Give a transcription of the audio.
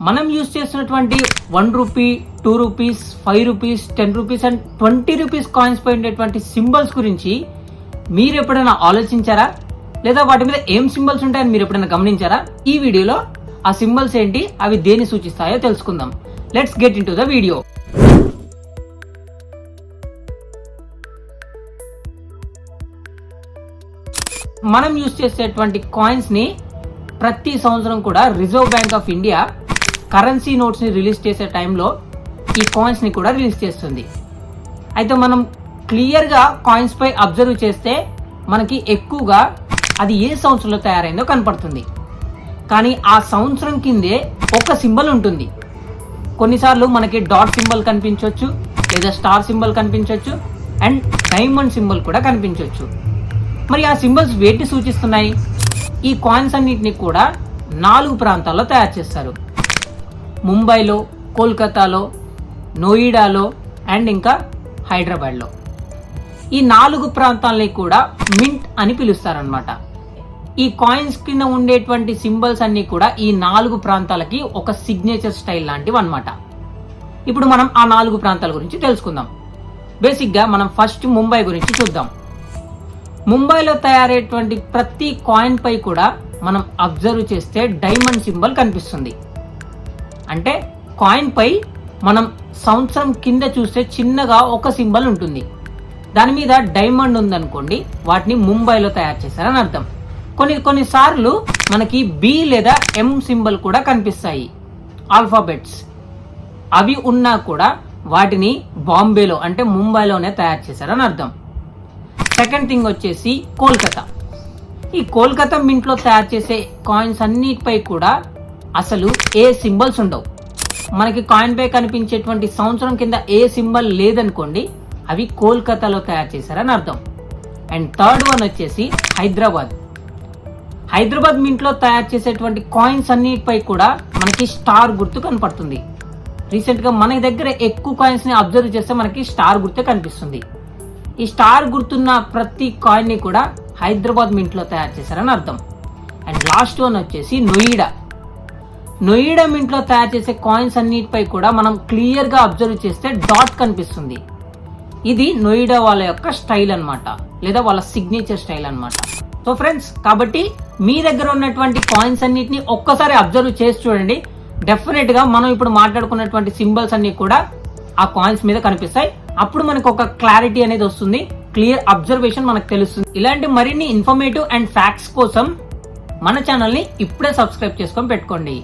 మనం యూజ్ చేస్తున్నటువంటి one rupee two rupees five rupees ten rupees and twenty rupees coins పై ఉండేటువంటి symbols గురించి మీరు ఎప్పుడైనా ఆలోచించారా? లేదా వాటి మీద ఏం సింబల్స్ ఉంటాయని మీరు ఎప్పుడైనా గమనించారా? ఈ వీడియోలో ఆ సింబల్స్ ఏంటి అవి దేని సూచిస్తాయో తెలుసుకుందాం. Let's get in to the video మనం యూజ్ చేసేటువంటి కాయిన్స్ని ప్రతి సంవత్సరం కూడా reserve bank of India currency నోట్స్ని release చేసే టైంలో ఈ కాయిన్స్ని కూడా రిలీజ్ చేస్తుంది. అయితే మనం క్లియర్గా కాయిన్స్ పై అబ్జర్వ్ చేస్తే మనకి ఎక్కువగా అది ఏ సంవత్సరంలో తయారైందో కనపడుతుంది. కానీ ఆ సంవత్సరం కిందే ఒక సింబల్ ఉంటుంది. కొన్నిసార్లు మనకి డాట్ సింబల్ కనిపించవచ్చు లేదా స్టార్ సింబల్ కనిపించవచ్చు అండ్ డైమండ్ సింబల్ కూడా కనిపించవచ్చు మరి ఆ సింబల్స్ వేటి సూచిస్తున్నాయి? ఈ కాయిన్స్ అన్నింటినీ కూడా నాలుగు ప్రాంతాల్లో తయారు చేస్తారు. ముంబైలో కోల్కతాలో నోయిడాలో అండ్ ఇంకా హైదరాబాద్లో. ఈ నాలుగు ప్రాంతాలని కూడా మింట్ అని పిలుస్తారనమాట ఈ కాయిన్స్ కింద ఉండేటువంటి సింబల్స్ అన్ని కూడా ఈ నాలుగు ప్రాంతాలకి ఒక సిగ్నేచర్ స్టైల్ లాంటివి అన్నమాట. ఇప్పుడు మనం ఆ నాలుగు ప్రాంతాల గురించి తెలుసుకుందాం. బేసిక్గా మనం ఫస్ట్ ముంబై గురించి చూద్దాం. ముంబైలో తయారయ్యేటువంటి ప్రతి కాయిన్ పై కూడా మనం అబ్జర్వ్ చేస్తే డైమండ్ సింబల్ కనిపిస్తుంది. అంటే కాయిన్ పై మనం సంవత్సరం కింద చూస్తే చిన్నగా ఒక సింబల్ ఉంటుంది. దాని మీద డైమండ్ ఉందనుకోండి వాటిని ముంబైలో తయారు చేశారని అర్థం. కొన్ని కొన్నిసార్లు మనకి బి లేదా ఎం సింబల్ కూడా కనిపిస్తాయి. ఆల్ఫాబెట్స్ అవి ఉన్నా కూడా వాటిని బాంబేలో అంటే ముంబైలోనే తయారు చేశారని అర్థం. సెకండ్ థింగ్ వచ్చేసి కోల్కతా. ఈ కోల్కతా మింట్లో తయారు చేసే కాయిన్స్ అన్నిటిపై కూడా అసలు ఏ సింబల్స్ ఉండవు. మనకి కాయిన్ పే కనిపించేటువంటి సంవత్సరం కింద ఏ సింబల్ లేదనుకోండి అవి కోల్కతాలో తయారు చేశారని అర్థం. అండ్ థర్డ్ వన్ వచ్చేసి హైదరాబాద్. హైదరాబాద్ మింట్లో తయారు చేసేటువంటి కాయిన్స్ అన్నిటిపై కూడా మనకి స్టార్ గుర్తు కనపడుతుంది. రీసెంట్గా మన దగ్గర ఎక్కువ కాయిన్స్ని అబ్జర్వ్ చేస్తే మనకి స్టార్ గుర్తే కనిపిస్తుంది. ఈ స్టార్ గుర్తున్న ప్రతి కాయిన్ని కూడా హైదరాబాద్ మింట్లో తయారు చేశారని అర్థం. అండ్ లాస్ట్ వన్ వచ్చేసి నొయిడా. నొయిడా మింట్లో తయారు చేసే కాయిన్స్ అన్నిటిపై కూడా మనం క్లియర్గా అబ్జర్వ్ చేస్తే డాట్ కనిపిస్తుంది. ఇది నొయిడా వాళ్ళ యొక్క స్టైల్ అన్నమాట. లేదా వాళ్ళ సిగ్నేచర్ స్టైల్ అనమాట సో ఫ్రెండ్స్ కాబట్టి మీ దగ్గర ఉన్నటువంటి కాయిన్స్ అన్నిటిని ఒక్కసారి అబ్జర్వ్ చేసి చూడండి. డెఫినెట్గా మనం ఇప్పుడు మాట్లాడుకున్నటువంటి సింబల్స్ అన్ని కూడా ఆ కాయిన్స్ మీద కనిపిస్తాయి. అప్పుడు మనకు ఒక క్లారిటీ అనేది వస్తుంది. క్లియర్ అబ్జర్వేషన్ మనకు తెలుస్తుంది. ఇలాంటి మరిన్ని ఇన్ఫర్మేటివ్ అండ్ ఫ్యాక్ట్స్ కోసం మన ఛానల్ని ఇప్పుడే సబ్స్క్రైబ్ చేసుకొని పెట్టుకోండి.